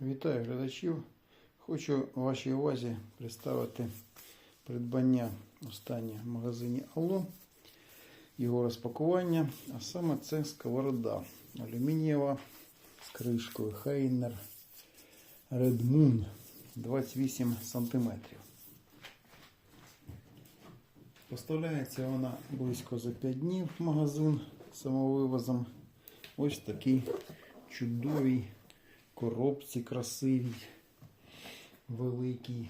Вітаю глядачів. Хочу вашій увазі представити придбання останнє в магазині Алло. Його розпакування, а саме це сковорода алюмінієва з кришкою Хайнер Red Moon 28 см. Поставляється вона близько за 5 днів в магазин самовивозом. Ось такий чудовий коробці красивій, великій.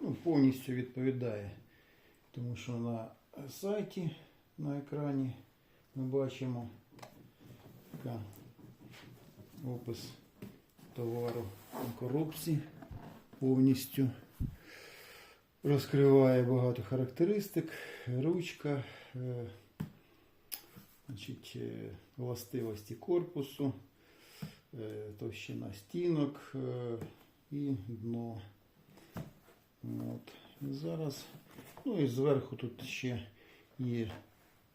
Ну, повністю відповідає. Тому що на сайті на екрані ми бачимо така опис товару у коробці повністю. Розкриває багато характеристик, ручка, е, значить, е, властивості корпусу, товщина стінок е, і дно. От. І зараз, ну і зверху тут ще є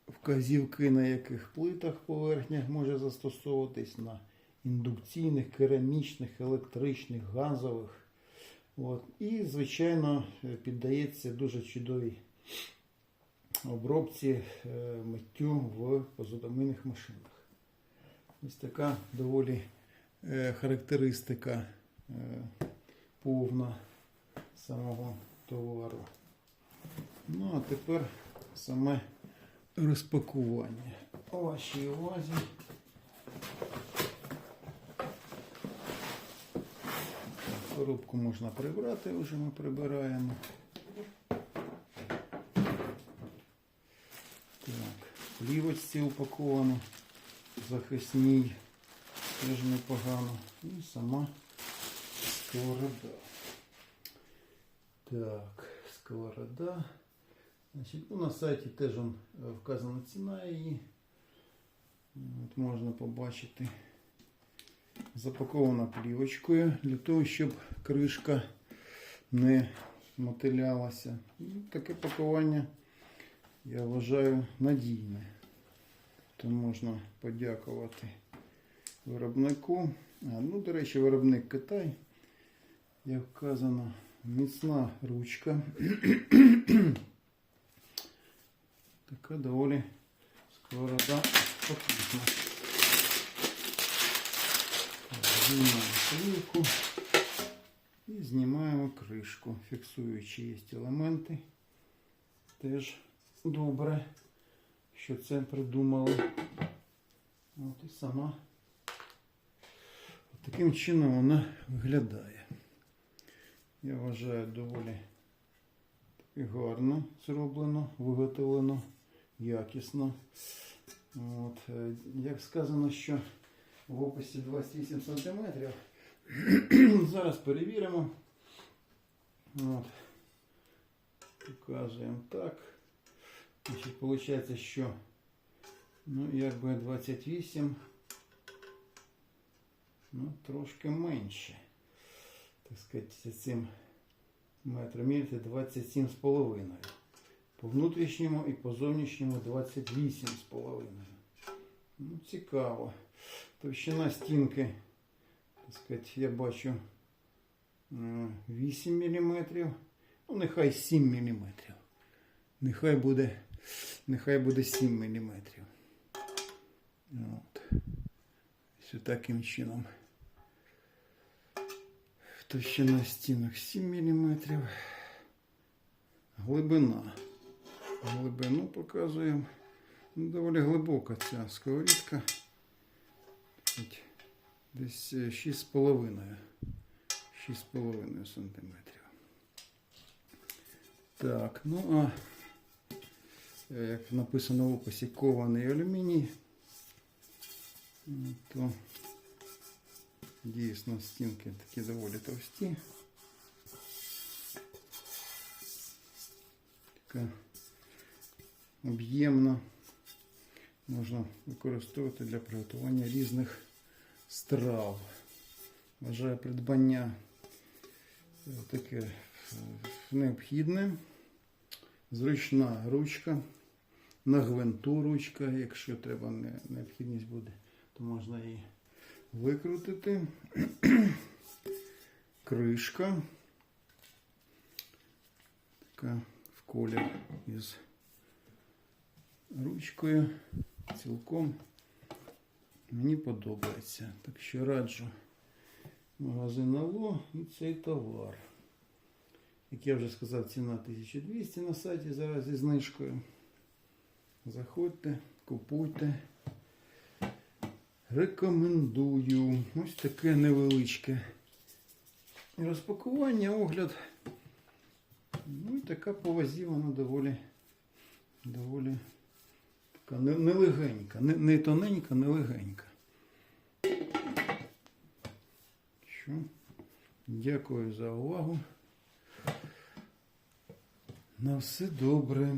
вказівки, на яких плитах поверхнях може застосовуватись на індукційних, керамічних, електричних, газових. От. І, звичайно, е, піддається дуже чудовій обробці е, миттю в посудомийних машинах. Ось така доволі е, характеристика е, повна самого товару. Ну, а тепер саме розпакування. У вашій увазі. Коробку можна прибрати, вже ми прибираємо. Так, плівочці упаковано, захисній, теж непогано. І сама сковорода. Так, сковорода. Значить, ну, на сайті теж е, вказана ціна її. От можна побачити. Запакована плівочкою для того, щоб кришка не мотилялася. Таке пакування я вважаю надійне. То можна подякувати виробнику. Ну, до речі, виробник Китай. Як вказано, міцна ручка. така доволі сковорода потужна. Знімаємо плівку і знімаємо кришку, фіксуючи є елементи. Теж добре, що це придумали. От і сама таким чином вона виглядає. Я вважаю доволі гарно зроблено, виготовлено, якісно. От, е, як сказано, що в описі 28 см. Зараз перевіримо. От. Показуємо так. Значить, виходить, що ну, якби 28, ну, трошки менше. Так сказати, цим метром міряти 27,5. По внутрішньому і по зовнішньому 28,5. Ну, цікаво. Товщина стінки, так сказати, я бачу е, 8 мм. Ну, нехай 7 мм. Нехай буде, нехай буде 7 мм. От. Ось таким чином. Товщина стінок 7 мм. Глибина. Глибину показуємо. Ну, доволі глибока ця сковорідка. Десь 6,5 6,5 сантиметрів. Так, ну а як написано в описі кований алюміній, ну, то дійсно стінки такі доволі товсті. Така об'ємна. Можна використовувати для приготування різних страв. Вважаю придбання е, таке е, необхідне. Зручна ручка, на гвинту ручка, якщо треба необхідність буде, то можна її викрутити. кришка. Така в колір із ручкою. Цілком мені подобається. Так що раджу магазин Ало і цей товар. Як я вже сказав, ціна 1200 на сайті зараз зі знижкою. Заходьте, купуйте. Рекомендую. Ось таке невеличке розпакування, огляд. Ну і така по вазі вона доволі, доволі така не- нелегенька. Не, не тоненька, не легенька. Що? Дякую за увагу. На все добре.